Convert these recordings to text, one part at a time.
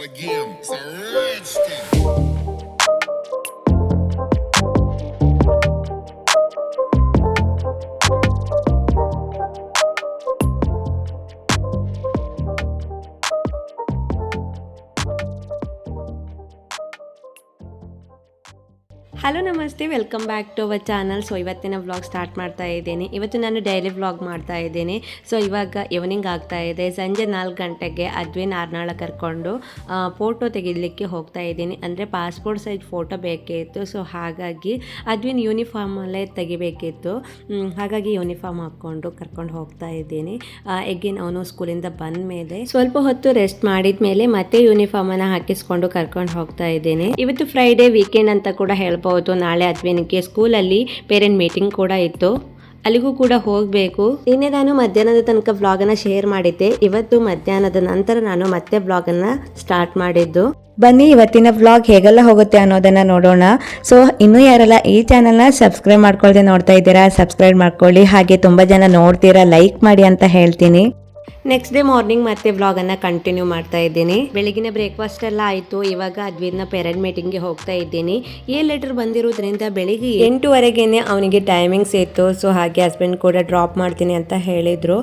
again. It's a rich. Hello ನಮಸ್ತೆ. Welcome back to our channel so ಇವತ್ತಿನ vlog start ಮಾಡ್ತಾ ಇದ್ದೀನಿ. ಇವತ್ತು ನಾನು ಡೈಲಿ ವ್ಲಾಗ್ ಮಾಡ್ತಾ ಇದ್ದೀನಿ. ಸೊ ಇವಾಗ ಈವ್ನಿಂಗ್ ಆಗ್ತಾ ಇದೆ. ಸಂಜೆ ನಾಲ್ಕು ಗಂಟೆಗೆ ಅದ್ವಿನ್ ಆರ್ನಾಳ ಕರ್ಕೊಂಡು ಫೋಟೋ ತೆಗಿಲಿಕ್ಕೆ ಹೋಗ್ತಾ ಇದ್ದೀನಿ. ಅಂದರೆ ಪಾಸ್ಪೋರ್ಟ್ ಸೈಜ್ ಫೋಟೋ ಬೇಕಿತ್ತು. ಸೊ ಹಾಗಾಗಿ ಅದ್ವಿನ್ ಯೂನಿಫಾರ್ಮಲ್ಲೇ ತೆಗಿಬೇಕಿತ್ತು. ಹಾಗಾಗಿ ಯೂನಿಫಾರ್ಮ್ ಹಾಕ್ಕೊಂಡು ಕರ್ಕೊಂಡು ಹೋಗ್ತಾ ಇದ್ದೀನಿ. ಎಗ್ಗಿನ್ ಅವನು ಸ್ಕೂಲಿಂದ ಬಂದ ಮೇಲೆ ಸ್ವಲ್ಪ ಹೊತ್ತು ರೆಸ್ಟ್ ಮಾಡಿದ ಮೇಲೆ ಮತ್ತೆ ಯೂನಿಫಾರ್ಮನ್ನು ಹಾಕಿಸ್ಕೊಂಡು ಕರ್ಕೊಂಡು ಹೋಗ್ತಾ ಇದ್ದೀನಿ. ಇವತ್ತು ಫ್ರೈಡೇ ವೀಕೆಂಡ್ ಅಂತ ಕೂಡ ಹೇಳ್ಬೋದು. ನಾಳೆ ಅದ್ವೇನಕ್ಕೆ ಸ್ಕೂಲಲ್ಲಿ ಪೇರೆಂಟ್ ಮೀಟಿಂಗ್ ಕೂಡ ಇತ್ತು. ಅಲ್ಲಿಗೂ ಕೂಡ ಹೋಗಬೇಕು. ನಿನ್ನೆ ನಾನು ಮಧ್ಯಾಹ್ನದ ತನಕ ವ್ಲಾಗನ್ನ ಶೇರ್ ಮಾಡಿದ್ದೆ. ಇವತ್ತು ಮಧ್ಯಾಹ್ನದ ನಂತರ ನಾನು ಮತ್ತೆ ವ್ಲಾಗನ್ನ ಸ್ಟಾರ್ಟ್ ಮಾಡಿದ್ದು. ಬನ್ನಿ, ಇವತ್ತಿನ ವ್ಲಾಗ್ ಹೇಗೆಲ್ಲ ಹೋಗುತ್ತೆ ಅನ್ನೋದನ್ನ ನೋಡೋಣ. ಸೊ ಇನ್ನೂ ಯಾರೆಲ್ಲ ಈ ಚಾನಲ್ನ ಸಬ್ಸ್ಕ್ರೈಬ್ ಮಾಡ್ಕೊಳ್ದೆ ನೋಡ್ತಾ ಇದ್ದೀರಾ ಸಬ್ಸ್ಕ್ರೈಬ್ ಮಾಡ್ಕೊಳ್ಳಿ. ಹಾಗೆ ತುಂಬ ಜನ ನೋಡ್ತೀರಾ ಲೈಕ್ ಮಾಡಿ ಅಂತ ಹೇಳ್ತೀನಿ. ನೆಕ್ಸ್ಟ್ ಡೇ ಮಾರ್ನಿಂಗ್ ಮತ್ತೆ ವ್ಲಾಗನ್ನು ಕಂಟಿನ್ಯೂ ಮಾಡ್ತಾ ಇದ್ದೀನಿ. ಬೆಳಗಿನ ಬ್ರೇಕ್ಫಾಸ್ಟ್ ಎಲ್ಲ ಆಯಿತು. ಇವಾಗ ಅದ್ವಿನ ಪೇರೆಂಟ್ ಮೀಟಿಂಗ್ಗೆ ಹೋಗ್ತಾ ಇದ್ದೀನಿ. ಏ ಲೆಟರ್ ಬಂದಿರೋದ್ರಿಂದ ಬೆಳಿಗ್ಗೆ ಎಂಟುವರೆಗೆನೆ ಅವನಿಗೆ ಟೈಮಿಂಗ್ಸ್ ಇತ್ತು ಸೊ ಹಾಗೆ ಹಸ್ಬೆಂಡ್ ಕೂಡ ಡ್ರಾಪ್ ಮಾಡ್ತೀನಿ ಅಂತ ಹೇಳಿದರು.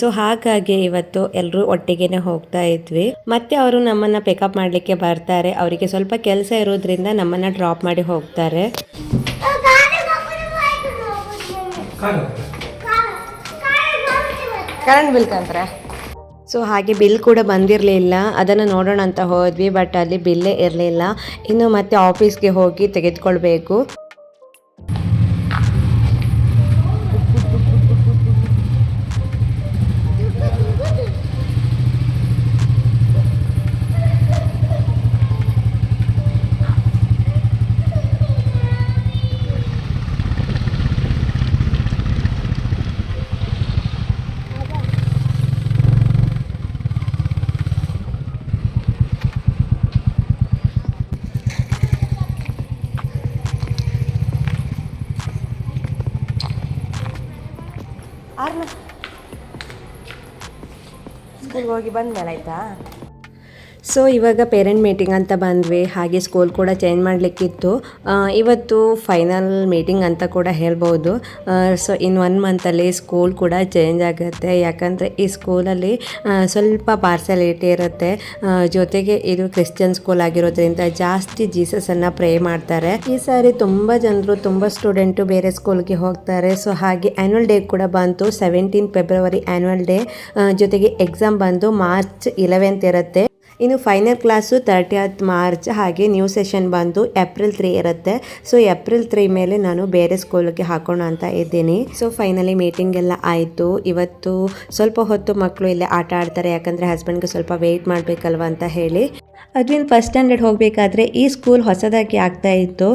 ಸೊ ಹಾಗಾಗಿ ಇವತ್ತು ಎಲ್ಲರೂ ಒಟ್ಟಿಗೆನೆ ಹೋಗ್ತಾ ಇದ್ವಿ. ಮತ್ತೆ ಅವರು ನಮ್ಮನ್ನು ಪಿಕಪ್ ಮಾಡಲಿಕ್ಕೆ ಬರ್ತಾರೆ. ಅವರಿಗೆ ಸ್ವಲ್ಪ ಕೆಲಸ ಇರೋದ್ರಿಂದ ನಮ್ಮನ್ನು ಡ್ರಾಪ್ ಮಾಡಿ ಹೋಗ್ತಾರೆ. ಕರೆಂಟ್ ಬಿಲ್ ಕಂತ್ರೆ ಸೊ ಹಾಗೆ ಬಿಲ್ ಕೂಡ ಬಂದಿರಲಿಲ್ಲ ಅದನ್ನು ನೋಡೋಣ ಅಂತ ಹೋದ್ವಿ ಬಟ್ ಅಲ್ಲಿ ಬಿಲ್ಲೇ ಇರಲಿಲ್ಲ ಇನ್ನು ಮತ್ತೆ ಆಫೀಸ್ಗೆ ಹೋಗಿ ತೆಗೆದುಕೊಳ್ಬೇಕು. ಹೋಗಿ ಬಂದ್ಮೇಲೆ ಆಯ್ತಾ? ಸೊ ಇವಾಗ ಪೇರೆಂಟ್ ಮೀಟಿಂಗ್ ಅಂತ ಬಂದ್ವಿ, ಹಾಗೆ ಸ್ಕೂಲ್ ಕೂಡ ಚೇಂಜ್ ಮಾಡಲಿಕ್ಕಿತ್ತು. ಇವತ್ತು ಫೈನಲ್ ಮೀಟಿಂಗ್ ಅಂತ ಕೂಡ ಹೇಳ್ಬೋದು. ಸೊ ಇನ್ ಒನ್ ಮಂತಲ್ಲಿ ಸ್ಕೂಲ್ ಕೂಡ ಚೇಂಜ್ ಆಗುತ್ತೆ. ಯಾಕಂದರೆ ಈ ಸ್ಕೂಲಲ್ಲಿ ಸ್ವಲ್ಪ ಪಾರ್ಸಲಿಟಿ ಇರುತ್ತೆ. ಜೊತೆಗೆ ಇದು ಕ್ರಿಶ್ಚಿಯನ್ ಸ್ಕೂಲ್ ಆಗಿರೋದ್ರಿಂದ ಜಾಸ್ತಿ ಜೀಸಸನ್ನು ಪ್ರೇ ಮಾಡ್ತಾರೆ. ಈ ಸಾರಿ ತುಂಬ ಜನರು, ತುಂಬ ಸ್ಟೂಡೆಂಟು ಬೇರೆ ಸ್ಕೂಲ್ಗೆ ಹೋಗ್ತಾರೆ. ಸೊ ಹಾಗೆ ಆ್ಯನ್ಯುವಲ್ ಡೇ ಕೂಡ ಬಂತು. ಸೆವೆಂಟೀನ್ ಫೆಬ್ರವರಿ ಆ್ಯನ್ಯುವಲ್ ಡೇ ಜೊತೆಗೆ ಎಕ್ಸಾಮ್ ಬಂದು ಮಾರ್ಚ್ ಇಲೆವೆಂತ್ ಇರುತ್ತೆ. ಇನ್ನು ಫೈನಲ್ ಕ್ಲಾಸು ತರ್ಟಿಯತ್ ಮಾರ್ಚ್ ಹಾಗೆ ನ್ಯೂ ಸೆಷನ್ ಬಂದು ಏಪ್ರಿಲ್ ತ್ರೀ ಇರುತ್ತೆ. ಸೊ ಏಪ್ರಿಲ್ ತ್ರೀ ಮೇಲೆ ನಾನು ಬೇರೆ ಸ್ಕೂಲ್ಗೆ ಹಾಕೋಣ ಅಂತ ಇದ್ದೀನಿ. ಸೊ ಫೈನಲಿ ಮೀಟಿಂಗ್ ಎಲ್ಲ ಆಯಿತು. ಇವತ್ತು ಸ್ವಲ್ಪ ಹೊತ್ತು ಮಕ್ಕಳು ಇಲ್ಲೇ ಆಟ ಆಡ್ತಾರೆ, ಯಾಕಂದರೆ ಹಸ್ಬೆಂಡ್ಗೆ ಸ್ವಲ್ಪ ವೆಯ್ಟ್ ಮಾಡಬೇಕಲ್ವ ಅಂತ ಹೇಳಿ. ಅದ್ವಿನ್ ಫಸ್ಟ್ ಸ್ಟ್ಯಾಂಡರ್ಡ್ ಹೋಗಬೇಕಾದ್ರೆ ಈ ಸ್ಕೂಲ್ ಹೊಸದಾಗಿ ಆಗ್ತಾ ಇತ್ತು.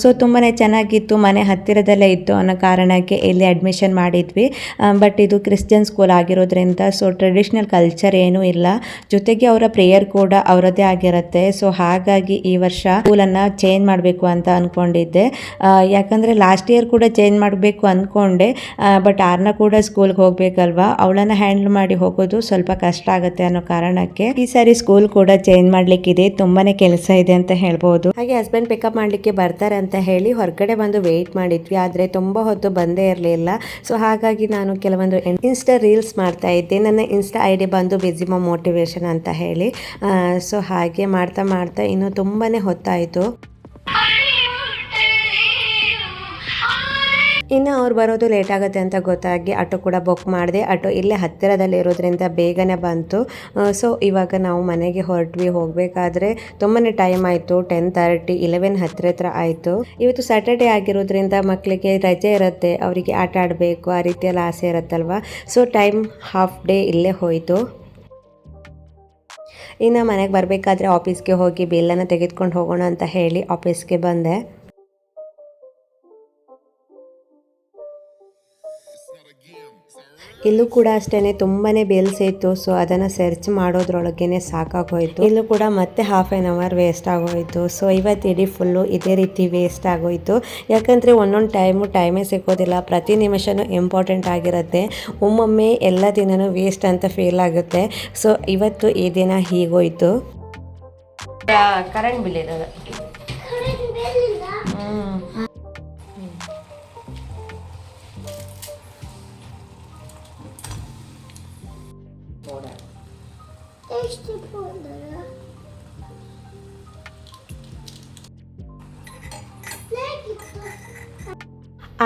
ಸೊ ತುಂಬಾ ಚೆನ್ನಾಗಿತ್ತು, ಮನೆ ಹತ್ತಿರದಲ್ಲೇ ಇತ್ತು ಅನ್ನೋ ಕಾರಣಕ್ಕೆ ಇಲ್ಲಿ ಅಡ್ಮಿಷನ್ ಮಾಡಿದ್ವಿ. ಬಟ್ ಇದು ಕ್ರಿಶ್ಚಿಯನ್ ಸ್ಕೂಲ್ ಆಗಿರೋದ್ರಿಂದ ಸೊ ಟ್ರೆಡಿಷ್ನಲ್ ಕಲ್ಚರ್ ಏನೂ ಇಲ್ಲ. ಜೊತೆಗೆ ಅವರ ಪ್ರೇಯರ್ ಕೂಡ ಅವರದ್ದೇ ಆಗಿರುತ್ತೆ. ಸೊ ಹಾಗಾಗಿ ಈ ವರ್ಷ ಸ್ಕೂಲನ್ನು ಚೇಂಜ್ ಮಾಡಬೇಕು ಅಂತ ಅಂದ್ಕೊಂಡಿದ್ದೆ ಯಾಕಂದರೆ ಲಾಸ್ಟ್ ಇಯರ್ ಕೂಡ ಚೇಂಜ್ ಮಾಡಬೇಕು ಅಂದ್ಕೊಂಡೆ ಬಟ್ ಆರ್ನ ಕೂಡ ಸ್ಕೂಲ್ಗೆ ಹೋಗಬೇಕಲ್ವಾ? ಅವಳನ್ನು ಹ್ಯಾಂಡಲ್ ಮಾಡಿ ಹೋಗೋದು ಸ್ವಲ್ಪ ಕಷ್ಟ ಆಗುತ್ತೆ ಅನ್ನೋ ಕಾರಣಕ್ಕೆ ಈ ಸಾರಿ ಸ್ಕೂಲ್ ಕೂಡ ಚೇಂಜ್ ಮಾಡ್ಲಿಕ್ಕಿದೆ, ತುಂಬಾನೇ ಕೆಲಸ ಇದೆ ಅಂತ ಹೇಳ್ಬೋದು. ಹಾಗೆ ಹಸ್ಬೆಂಡ್ ಪಿಕಪ್ ಮಾಡಲಿಕ್ಕೆ ಬರ್ತಾರೆ ಅಂತ ಹೇಳಿ ಹೊರಗಡೆ ಬಂದು ವೆಯ್ಟ್ ಮಾಡಿದ್ವಿ, ಆದರೆ ತುಂಬ ಹೊತ್ತು ಬಂದೇ ಇರಲಿಲ್ಲ. ಸೊ ಹಾಗಾಗಿ ನಾನು ಕೆಲವೊಂದು ಇನ್ಸ್ಟಾ ರೀಲ್ಸ್ ಮಾಡ್ತಾ ಇದ್ದೆ. ನನ್ನ ಇನ್ಸ್ಟಾ ಐ ಡಿ ಬಂದು ಬಿಜಿಮ ಮೋಟಿವೇಶನ್ ಅಂತ ಹೇಳಿ. ಸೊ ಹಾಗೆ ಮಾಡ್ತಾ ಮಾಡ್ತಾ ಇನ್ನು ತುಂಬಾ ಹೊತ್ತಾಯಿತು. ಇನ್ನು ಅವ್ರು ಬರೋದು ಲೇಟ್ ಆಗುತ್ತೆ ಅಂತ ಗೊತ್ತಾಗಿ ಆಟೋ ಕೂಡ ಬುಕ್ ಮಾಡಿದೆ. ಆಟೋ ಇಲ್ಲೇ ಹತ್ತಿರದಲ್ಲಿ ಇರೋದ್ರಿಂದ ಬೇಗನೆ ಬಂತು. ಸೊ ಇವಾಗ ನಾವು ಮನೆಗೆ ಹೊರಟ್ವಿ. ಹೋಗಬೇಕಾದ್ರೆ ತುಂಬಾ ಟೈಮ್ ಆಯಿತು. ಟೆನ್ ತರ್ಟಿ ಇಲೆವೆನ್ ಹತ್ತಿರ ಹತ್ರ ಆಯಿತು. ಇವತ್ತು ಸ್ಯಾಟರ್ಡೇ ಆಗಿರೋದ್ರಿಂದ ಮಕ್ಕಳಿಗೆ ರಜೆ ಇರುತ್ತೆ. ಅವರಿಗೆ ಆಟ ಆಡಬೇಕು. ಆ ರೀತಿಯಲ್ಲಿ ಆಸೆ ಇರುತ್ತಲ್ವ? ಸೊ ಟೈಮ್ ಹಾಫ್ ಡೇ ಇಲ್ಲೇ ಹೋಯಿತು. ಇನ್ನು ಮನೆಗೆ ಬರಬೇಕಾದ್ರೆ ಆಫೀಸ್ಗೆ ಹೋಗಿ ಬಿಲ್ಲನ್ನು ತೆಗೆದುಕೊಂಡು ಹೋಗೋಣ ಅಂತ ಹೇಳಿ ಆಫೀಸ್ಗೆ ಬಂದೆ. ಇಲ್ಲೂ ಕೂಡ ಅಷ್ಟೇನೆ ತುಂಬಾನೇ ಬೇಲ್ಸ್ ಇತ್ತು ಸೊ ಅದನ್ನು ಸರ್ಚ್ ಮಾಡೋದ್ರೊಳಗೇನೆ ಸಾಕಾಗೋಯ್ತು. ಇಲ್ಲೂ ಕೂಡ ಮತ್ತೆ ಹಾಫ್ ಆನ್ ಅವರ್ ವೇಸ್ಟ್ ಆಗೋಯ್ತು ಸೊ ಇವತ್ತು ಇಡೀ ಫುಲ್ಲು ಇದೇ ರೀತಿ ವೇಸ್ಟ್ ಆಗೋಯ್ತು. ಯಾಕಂದರೆ ಒಂದೊಂದು ಟೈಮು ಟೈಮೇ ಸಿಗೋದಿಲ್ಲ, ಪ್ರತಿ ನಿಮಿಷನೂ ಇಂಪಾರ್ಟೆಂಟ್ ಆಗಿರುತ್ತೆ. ಒಮ್ಮೊಮ್ಮೆ ಎಲ್ಲ ದಿನವೂ ವೇಸ್ಟ್ ಅಂತ ಫೀಲ್ ಆಗುತ್ತೆ ಸೊ ಇವತ್ತು ಈ ದಿನ ಹೀಗೋಯ್ತು. ಕರೆಂಟ್ ಬಿಲ್ ಇರೋದು.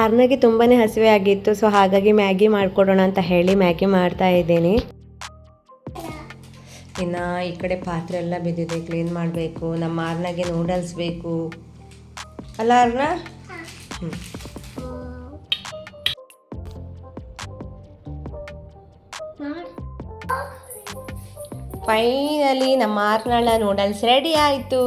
ಆರ್ನಾಗೆ ತುಂಬಾ ಹಸಿವೆ ಆಗಿತ್ತು ಸೊ ಹಾಗಾಗಿ ಮ್ಯಾಗಿ ಮಾಡಿಕೊಡೋಣ ಅಂತ ಹೇಳಿ ಮ್ಯಾಗಿ ಮಾಡ್ತಾ ಇದ್ದೀನಿ. ಇನ್ನು ಈ ಕಡೆ ಪಾತ್ರೆ ಎಲ್ಲ ಬಿದ್ದಿದೆ ಕ್ಲೀನ್ ಮಾಡಬೇಕು. ನಮ್ಮ ಆರ್ನಾಗೆ ನೂಡಲ್ಸ್ ಬೇಕು. ಅಲ್ಲ ಅರ್ನ ಹ್ಞೂ ಫೈನಲಿ ನಮ್ಮ ಆರ್ನಾಳ ನೂಡಲ್ಸ್ ರೆಡಿ ಆಯಿತು.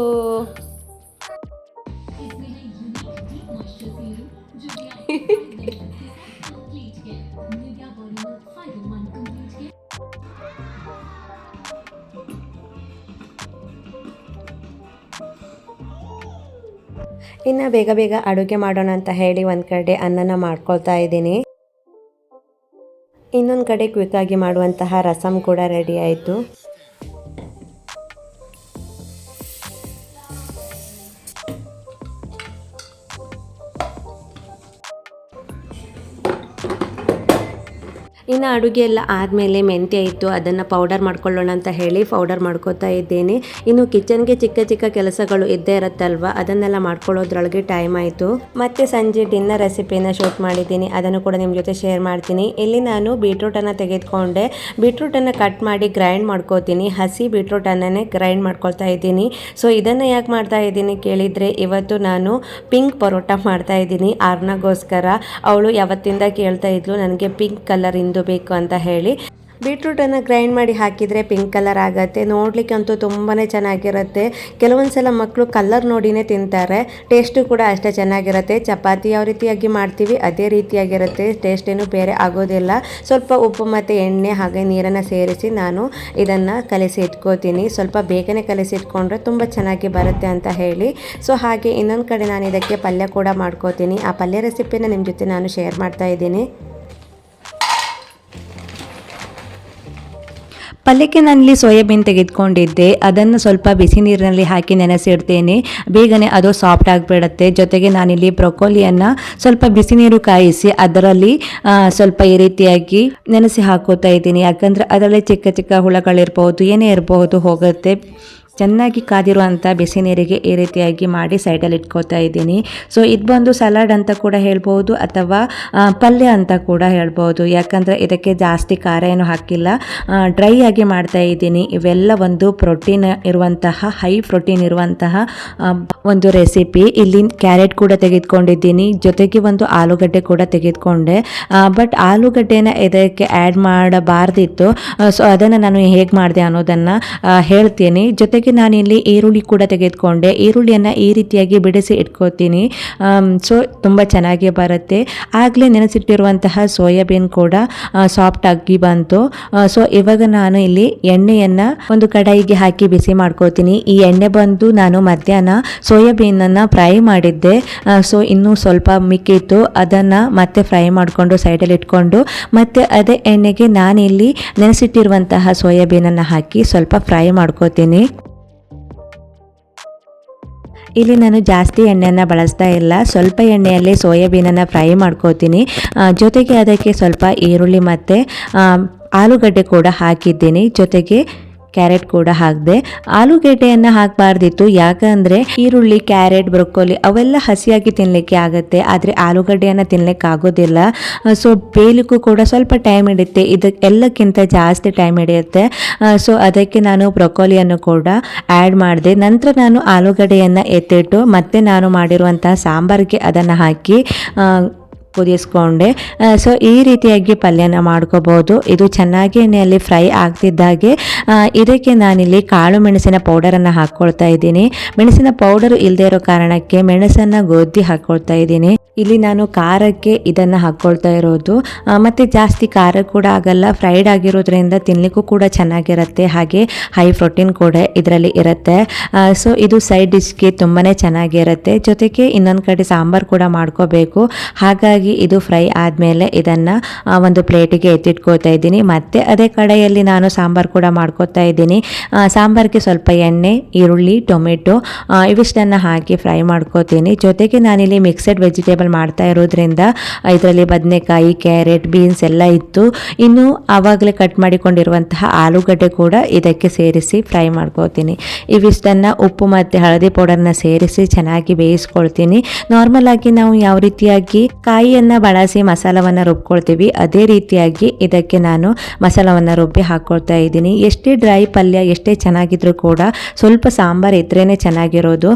ಇನ್ನು ಬೇಗ ಬೇಗ ಅಡುಗೆ ಮಾಡೋಣ ಅಂತ ಹೇಳಿ ಒಂದು ಕಡೆ ಅನ್ನನ ಮಾಡ್ಕೊಳ್ತಾ ಇದ್ದೀನಿ. ಇನ್ನೊಂದು ಕಡೆ ಕ್ವಿಕ್ಕಾಗಿ ಮಾಡುವಂತಹ ರಸಮ್ ಕೂಡ ರೆಡಿ ಆಯಿತು. ಇನ್ನು ಅಡುಗೆ ಎಲ್ಲ ಆದಮೇಲೆ ಮೆಂತ್ಯ ಇತ್ತು, ಅದನ್ನು ಪೌಡರ್ ಮಾಡ್ಕೊಳ್ಳೋಣ ಅಂತ ಹೇಳಿ ಪೌಡರ್ ಮಾಡ್ಕೋತಾ ಇದ್ದೇನೆ. ಇನ್ನು ಕಿಚನ್ಗೆ ಚಿಕ್ಕ ಚಿಕ್ಕ ಕೆಲಸಗಳು ಇದ್ದೇ ಇರುತ್ತಲ್ವ, ಅದನ್ನೆಲ್ಲ ಮಾಡ್ಕೊಳ್ಳೋದ್ರೊಳಗೆ ಟೈಮ್ ಆಯಿತು. ಮತ್ತೆ ಸಂಜೆ ಡಿನ್ನರ್ ರೆಸಿಪಿನ ಶೂಟ್ ಮಾಡಿದ್ದೀನಿ, ಅದನ್ನು ಕೂಡ ನಿಮ್ಮ ಜೊತೆ ಶೇರ್ ಮಾಡ್ತೀನಿ. ಇಲ್ಲಿ ನಾನು ಬೀಟ್ರೂಟನ್ನು ತೆಗೆದುಕೊಂಡೆ. ಬೀಟ್ರೂಟನ್ನು ಕಟ್ ಮಾಡಿ ಗ್ರೈಂಡ್ ಮಾಡ್ಕೋತೀನಿ. ಹಸಿ ಬೀಟ್ರೂಟನ್ನೇ ಗ್ರೈಂಡ್ ಮಾಡ್ಕೊಳ್ತಾ ಇದ್ದೀನಿ. ಸೊ ಇದನ್ನು ಯಾಕೆ ಮಾಡ್ತಾ ಇದ್ದೀನಿ ಕೇಳಿದರೆ, ಇವತ್ತು ನಾನು ಪಿಂಕ್ ಪರೋಟ ಮಾಡ್ತಾ ಇದ್ದೀನಿ. ಆರ್ನಗೋಸ್ಕರ ಅವಳು ಯಾವತ್ತಿಂದ ಕೇಳ್ತಾ ಇದ್ಲು, ನನಗೆ ಪಿಂಕ್ ಕಲರ್ ಬೇಕು ಅಂತ ಹೇಳಿ. ಬೀಟ್ರೂಟನ್ನು ಗ್ರೈಂಡ್ ಮಾಡಿ ಹಾಕಿದರೆ ಪಿಂಕ್ ಕಲರ್ ಆಗುತ್ತೆ. ನೋಡಲಿಕ್ಕೆ ಅಂತೂ ತುಂಬಾ ಚೆನ್ನಾಗಿರುತ್ತೆ. ಕೆಲವೊಂದು ಸಲ ಮಕ್ಕಳು ಕಲರ್ ನೋಡಿನೇ ತಿಂತಾರೆ. ಟೇಸ್ಟು ಕೂಡ ಅಷ್ಟೇ ಚೆನ್ನಾಗಿರುತ್ತೆ. ಚಪಾತಿ ಯಾವ ರೀತಿಯಾಗಿ ಮಾಡ್ತೀವಿ ಅದೇ ರೀತಿಯಾಗಿರುತ್ತೆ. ಟೇಸ್ಟ್ ಏನು ಬೇರೆ ಆಗೋದಿಲ್ಲ. ಸ್ವಲ್ಪ ಉಪ್ಪು ಮತ್ತು ಎಣ್ಣೆ ಹಾಗೆ ನೀರನ್ನು ಸೇರಿಸಿ ನಾನು ಇದನ್ನು ಕಲಸಿ ಇಟ್ಕೋತೀನಿ ಸ್ವಲ್ಪ ಬೇಗನೆ ಕಲಸಿ ಇಟ್ಕೊಂಡ್ರೆ ತುಂಬ ಚೆನ್ನಾಗಿ ಬರುತ್ತೆ ಅಂತ ಹೇಳಿ. ಸೊ, ಹಾಗೆ ಇನ್ನೊಂದು ಕಡೆ ನಾನು ಇದಕ್ಕೆ ಪಲ್ಯ ಕೂಡ ಮಾಡ್ಕೋತೀನಿ. ಆ ಪಲ್ಯ ರೆಸಿಪಿನ ನಿಮ್ಮ ಜೊತೆ ನಾನು ಶೇರ್ ಮಾಡ್ತಾ ಇದ್ದೀನಿ. ಪಲ್ಯಕ್ಕೆ ನಾನಿಲ್ಲಿ ಸೋಯಾಬೀನ್ ತೆಗೆದುಕೊಂಡಿದ್ದೆ, ಅದನ್ನು ಸ್ವಲ್ಪ ಬಿಸಿ ನೀರಿನಲ್ಲಿ ಹಾಕಿ ನೆನೆಸಿಡ್ತೇನೆ. ಬೇಗನೆ ಅದು ಸಾಫ್ಟ್ ಆಗಿಬಿಡುತ್ತೆ. ಜೊತೆಗೆ ನಾನಿಲ್ಲಿ ಬ್ರೊಕೋಲಿಯನ್ನು ಸ್ವಲ್ಪ ಬಿಸಿ ನೀರು ಕಾಯಿಸಿ, ಅದರಲ್ಲಿ ಸ್ವಲ್ಪ ಈ ರೀತಿಯಾಗಿ ನೆನೆಸಿ ಹಾಕೋತಾ ಇದ್ದೀನಿ. ಯಾಕಂದರೆ ಅದರಲ್ಲಿ ಚಿಕ್ಕ ಚಿಕ್ಕ ಹುಳಗಳಿರ್ಬೋದು, ಏನೇ ಇರಬಹುದು ಹೋಗುತ್ತೆ. ಚೆನ್ನಾಗಿ ಕಾದಿರುವಂಥ ಬಿಸಿ ನೀರಿಗೆ ಈ ರೀತಿಯಾಗಿ ಮಾಡಿ ಸೈಡಲ್ಲಿ ಇಟ್ಕೋತಾ ಇದ್ದೀನಿ. ಸೊ ಇದು ಬಂದು ಸಲಾಡ್ ಅಂತ ಕೂಡ ಹೇಳ್ಬೋದು ಅಥವಾ ಪಲ್ಯ ಅಂತ ಕೂಡ ಹೇಳ್ಬೋದು. ಯಾಕಂದರೆ ಇದಕ್ಕೆ ಜಾಸ್ತಿ ಖಾರ ಏನು ಹಾಕಿಲ್ಲ. ಡ್ರೈ ಆಗಿ ಮಾಡ್ತಾ ಇದ್ದೀನಿ. ಇವೆಲ್ಲ ಒಂದು ಪ್ರೋಟೀನ್ ಇರುವಂತಹ ಹೈ ಪ್ರೋಟೀನ್ ಇರುವಂತಹ ಒಂದು ರೆಸಿಪಿ ಇಲ್ಲಿ ಕ್ಯಾರೆಟ್ ಕೂಡ ತೆಗೆದುಕೊಂಡಿದ್ದೀನಿ. ಜೊತೆಗೆ ಒಂದು ಆಲೂಗಡ್ಡೆ ಕೂಡ ತೆಗೆದುಕೊಂಡೆ. ಬಟ್ ಆಲೂಗಡ್ಡೆನ ಇದಕ್ಕೆ ಆ್ಯಡ್ ಮಾಡಬಾರ್ದಿತ್ತು. ಸೊ ಅದನ್ನು ನಾನು ಹೇಗೆ ಮಾಡಿದೆ ಅನ್ನೋದನ್ನು ಹೇಳ್ತೀನಿ. ಜೊತೆಗೆ ನಾನಿಲ್ಲಿ ಈರುಳ್ಳಿ ಕೂಡ ತೆಗೆದುಕೊಂಡೆ. ಈರುಳ್ಳಿಯನ್ನು ಈ ರೀತಿಯಾಗಿ ಬಿಡಿಸಿ ಇಟ್ಕೋತೀನಿ. ಸೊ ತುಂಬ ಚೆನ್ನಾಗಿ ಬರುತ್ತೆ. ಆಗಲೇ ನೆನೆಸಿಟ್ಟಿರುವಂತಹ ಸೋಯಾಬೀನ್ ಕೂಡ ಸಾಫ್ಟ್ ಆಗಿ ಬಂತು. ಸೊ ಇವಾಗ ನಾನು ಇಲ್ಲಿ ಎಣ್ಣೆಯನ್ನು ಒಂದು ಕಡಾಯಿಗೆ ಹಾಕಿ ಬಿಸಿ ಮಾಡ್ಕೋತೀನಿ. ಈ ಎಣ್ಣೆ ಬಂದು ನಾನು ಮಧ್ಯಾಹ್ನ ಸೋಯಾಬೀನನ್ನು ಫ್ರೈ ಮಾಡಿದ್ದೆ. ಸೊ ಇನ್ನೂ ಸ್ವಲ್ಪ ಮಿಕ್ಕಿತ್ತು. ಅದನ್ನು ಮತ್ತೆ ಫ್ರೈ ಮಾಡಿಕೊಂಡು ಸೈಡಲ್ಲಿ ಇಟ್ಕೊಂಡು, ಮತ್ತೆ ಅದೇ ಎಣ್ಣೆಗೆ ನಾನಿಲ್ಲಿ ನೆನೆಸಿಟ್ಟಿರುವಂತಹ ಸೋಯಾಬೀನನ್ನು ಹಾಕಿ ಸ್ವಲ್ಪ ಫ್ರೈ ಮಾಡ್ಕೋತೀನಿ. ಇಲ್ಲಿ ನಾನು ಜಾಸ್ತಿ ಎಣ್ಣೆಯನ್ನು ಬಳಸ್ತಾ ಇಲ್ಲ. ಸ್ವಲ್ಪ ಎಣ್ಣೆಯಲ್ಲಿ ಸೋಯಾಬೀನನ್ನು ಫ್ರೈ ಮಾಡ್ಕೋತೀನಿ. ಜೊತೆಗೆ ಅದಕ್ಕೆ ಸ್ವಲ್ಪ ಈರುಳ್ಳಿ ಮತ್ತು ಆಲೂಗಡ್ಡೆ ಕೂಡ ಹಾಕಿದ್ದೀನಿ. ಜೊತೆಗೆ ಕ್ಯಾರೆಟ್ ಕೂಡ ಹಾಕಿದೆ. ಆಲೂಗೆಡ್ಡೆಯನ್ನು ಹಾಕಬಾರ್ದಿತ್ತು. ಯಾಕಂದರೆ ಈರುಳ್ಳಿ, ಕ್ಯಾರೆಟ್, ಬ್ರೊಕ್ಕೋಲಿ ಅವೆಲ್ಲ ಹಸಿಯಾಗಿ ತಿನ್ನಲಿಕ್ಕೆ ಆಗುತ್ತೆ. ಆದರೆ ಆಲೂಗಡ್ಡೆಯನ್ನು ತಿನ್ನಲಿಕ್ಕೆ ಆಗೋದಿಲ್ಲ. ಸೊ ಬೇಯಲಿಕ್ಕೂ ಕೂಡ ಸ್ವಲ್ಪ ಟೈಮ್ ಹಿಡಿಯುತ್ತೆ ಇದಕ್ಕೆ ಎಲ್ಲಕ್ಕಿಂತ ಜಾಸ್ತಿ ಟೈಮ್ ಹಿಡಿಯುತ್ತೆ. ಸೊ ಅದಕ್ಕೆ ನಾನು ಬ್ರೊಕೋಲಿಯನ್ನು ಕೂಡ ಆ್ಯಡ್ ಮಾಡಿದೆ. ನಂತರ ನಾನು ಆಲೂಗಡ್ಡೆಯನ್ನು ಎತ್ತಿಟ್ಟು ಮತ್ತೆ ನಾನು ಮಾಡಿರುವಂತಹ ಸಾಂಬಾರಿಗೆ ಅದನ್ನು ಹಾಕಿ ಕುದಿಸ್ಕೊಂಡೆ. ಸೊ ಈ ರೀತಿಯಾಗಿ ಪಲ್ಯನ ಮಾಡ್ಕೋಬೋದು. ಇದು ಚೆನ್ನಾಗಿ ಎಣ್ಣೆಯಲ್ಲಿ ಫ್ರೈ ಆಗ್ತಿದ್ದಾಗೆ ಇದಕ್ಕೆ ನಾನಿಲ್ಲಿ ಕಾಳು ಮೆಣಸಿನ ಪೌಡರನ್ನು ಹಾಕ್ಕೊಳ್ತಾ ಇದ್ದೀನಿ. ಮೆಣಸಿನ ಪೌಡರ್ ಇಲ್ಲದೆ ಇರೋ ಕಾರಣಕ್ಕೆ ಮೆಣಸನ್ನು ಗೊದ್ದಿ ಹಾಕ್ಕೊಳ್ತಾ ಇದ್ದೀನಿ. ಇಲ್ಲಿ ನಾನು ಖಾರಕ್ಕೆ ಇದನ್ನು ಹಾಕ್ಕೊಳ್ತಾ ಇರೋದು. ಮತ್ತೆ ಜಾಸ್ತಿ ಖಾರ ಕೂಡ ಆಗಲ್ಲ. ಫ್ರೈಡ್ ಆಗಿರೋದ್ರಿಂದ ತಿನ್ನಲಿಕ್ಕೂ ಕೂಡ ಚೆನ್ನಾಗಿರುತ್ತೆ. ಹಾಗೆ ಹೈ ಪ್ರೋಟೀನ್ ಕೂಡ ಇದರಲ್ಲಿ ಇರುತ್ತೆ. ಸೊ ಇದು ಸೈಡ್ ಡಿಶ್ಗೆ ತುಂಬಾ ಚೆನ್ನಾಗಿರುತ್ತೆ. ಜೊತೆಗೆ ಇನ್ನೊಂದು ಕಡೆ ಸಾಂಬಾರು ಕೂಡ ಮಾಡ್ಕೋಬೇಕು. ಹಾಗಾಗಿ ಹಾಗಾಗಿ ಇದು ಫ್ರೈ ಆದಮೇಲೆ ಇದನ್ನು ಒಂದು ಪ್ಲೇಟಿಗೆ ಎತ್ತಿಟ್ಕೋತಾ ಇದ್ದೀನಿ. ಮತ್ತು ಅದೇ ಕಡೆಯಲ್ಲಿ ನಾನು ಸಾಂಬಾರು ಕೂಡ ಮಾಡ್ಕೋತಾ ಇದ್ದೀನಿ. ಸಾಂಬಾರಿಗೆ ಸ್ವಲ್ಪ ಎಣ್ಣೆ, ಈರುಳ್ಳಿ, ಟೊಮೆಟೊ ಇವಿಷ್ಟನ್ನು ಹಾಕಿ ಫ್ರೈ ಮಾಡ್ಕೋತೀನಿ ಜೊತೆಗೆ ನಾನಿಲ್ಲಿ ಮಿಕ್ಸೆಡ್ ವೆಜಿಟೇಬಲ್ ಮಾಡ್ತಾ ಇರೋದ್ರಿಂದ, ಇದರಲ್ಲಿ ಬದನೆಕಾಯಿ, ಕ್ಯಾರೆಟ್, ಬೀನ್ಸ್ ಎಲ್ಲ ಇತ್ತು. ಇನ್ನು ಆವಾಗಲೇ ಕಟ್ ಮಾಡಿಕೊಂಡಿರುವಂತಹ ಆಲೂಗಡ್ಡೆ ಕೂಡ ಇದಕ್ಕೆ ಸೇರಿಸಿ ಫ್ರೈ ಮಾಡ್ಕೋತೀನಿ ಇವಿಷ್ಟನ್ನು ಉಪ್ಪು ಮತ್ತು ಹಳದಿ ಪೌಡರ್ನ ಸೇರಿಸಿ ಚೆನ್ನಾಗಿ ಬೇಯಿಸ್ಕೊಳ್ತೀನಿ. ನಾರ್ಮಲ್ ಆಗಿ ನಾವು ಯಾವ ರೀತಿಯಾಗಿ ಕಾಯಿಯನ್ನು ಬಳಸಿ ಮಸಾಲವನ್ನು ರುಬ್ಕೊಳ್ತೀವಿ. ಅದೇ ರೀತಿಯಾಗಿ ಇದಕ್ಕೆ ನಾನು ಮಸಾಲವನ್ನು ರುಬ್ಬಿ ಹಾಕ್ಕೊಳ್ತಾ ಇದ್ದೀನಿ. ಎಷ್ಟೇ ಡ್ರೈ ಪಲ್ಯ, ಎಷ್ಟೇ ಚೆನ್ನಾಗಿದ್ರೂ ಕೂಡ ಸ್ವಲ್ಪ ಸಾಂಬಾರು ಇದ್ರೇ ಚೆನ್ನಾಗಿರೋದು.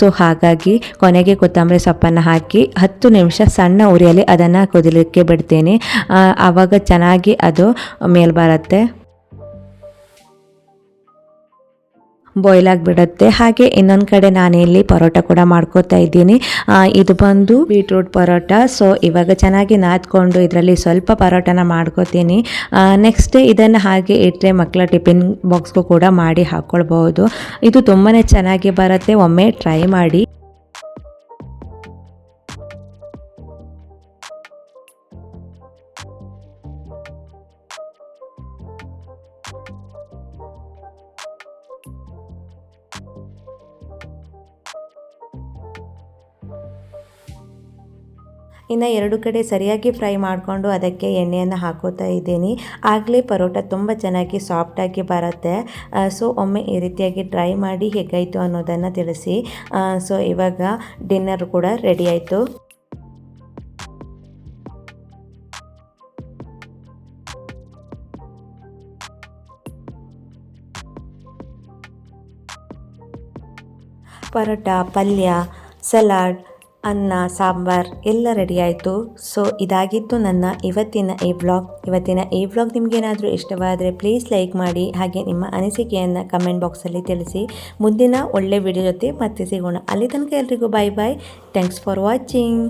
ಸೊ ಹಾಗಾಗಿ ಕೊನೆಗೆ ಕೊತ್ತಂಬರಿ ಸೊಪ್ಪನ್ನು ಹಾಕಿ ಹತ್ತು ನಿಮಿಷ ಸಣ್ಣ ಉರಿಯಲ್ಲಿ ಅದನ್ನು ಕುದಿಲಿಕ್ಕೆ ಬಿಡ್ತೀನಿ. ಆವಾಗ ಚೆನ್ನಾಗಿ ಅದು ಮೇಲ್ ಬಾಯ್ಲ್ ಆಗಿಬಿಡುತ್ತೆ. ಹಾಗೆ ಇನ್ನೊಂದು ಕಡೆ ನಾನು ಇಲ್ಲಿ ಪರೋಟ ಕೂಡ ಮಾಡ್ಕೋತಾ ಇದ್ದೀನಿ. ಇದು ಬಂದು ಬೀಟ್ರೂಟ್ ಪರೋಟ. ಸೊ ಇವಾಗ ಚೆನ್ನಾಗಿ ನಾದ್ಕೊಂಡು ಇದರಲ್ಲಿ ಸ್ವಲ್ಪ ಪರೋಟನ ಮಾಡ್ಕೋತೀನಿ. ನೆಕ್ಸ್ಟ್ ಇದನ್ನು ಹಾಗೆ ಇಟ್ಟರೆ ಮಕ್ಕಳ ಟಿಫಿನ್ ಬಾಕ್ಸ್ಗೂ ಕೂಡ ಮಾಡಿ ಹಾಕ್ಕೊಳ್ಬಹುದು ಇದು ತುಂಬಾ ಚೆನ್ನಾಗಿ ಬರುತ್ತೆ. ಒಮ್ಮೆ ಟ್ರೈ ಮಾಡಿ. ಇನ್ನು ಎರಡು ಕಡೆ ಸರಿಯಾಗಿ ಫ್ರೈ ಮಾಡಿಕೊಂಡು ಅದಕ್ಕೆ ಎಣ್ಣೆಯನ್ನು ಹಾಕೋತಾ ಇದ್ದೀನಿ. ಆಗಲೇ ಪರೋಟ ತುಂಬ ಚೆನ್ನಾಗಿ ಸಾಫ್ಟಾಗಿ ಬರುತ್ತೆ. ಸೊ ಒಮ್ಮೆ ಈ ರೀತಿಯಾಗಿ ಟ್ರೈ ಮಾಡಿ ಹೇಗಾಯಿತು ಅನ್ನೋದನ್ನು ತಿಳಿಸಿ. ಸೊ ಇವಾಗ ಡಿನ್ನರ್ ಕೂಡ ರೆಡಿ ಆಯಿತು. ಪರೋಟ, ಪಲ್ಯ ಸಲಾಡ್ ಅನ್ನ, ಸಾಂಬಾರ್ ಎಲ್ಲ ರೆಡಿ ಆಯಿತು. ಸೊ ಇದಾಗಿತ್ತು ನನ್ನ ಇವತ್ತಿನ ಈ ವ್ಲಾಗ್ ಇವತ್ತಿನ ಈ ವ್ಲಾಗ್ ನಿಮಗೇನಾದರೂ ಇಷ್ಟವಾದರೆ ಪ್ಲೀಸ್ ಲೈಕ್ ಮಾಡಿ, ಹಾಗೆ ನಿಮ್ಮ ಅನಿಸಿಕೆಯನ್ನು ಕಮೆಂಟ್ ಬಾಕ್ಸಲ್ಲಿ ತಿಳಿಸಿ. ಮುಂದಿನ ಒಳ್ಳೆ ವಿಡಿಯೋ ಜೊತೆ ಮತ್ತೆ ಸಿಗೋಣ. ಅಲ್ಲಿ ತನಕ ಎಲ್ರಿಗೂ bye bye thanks for watching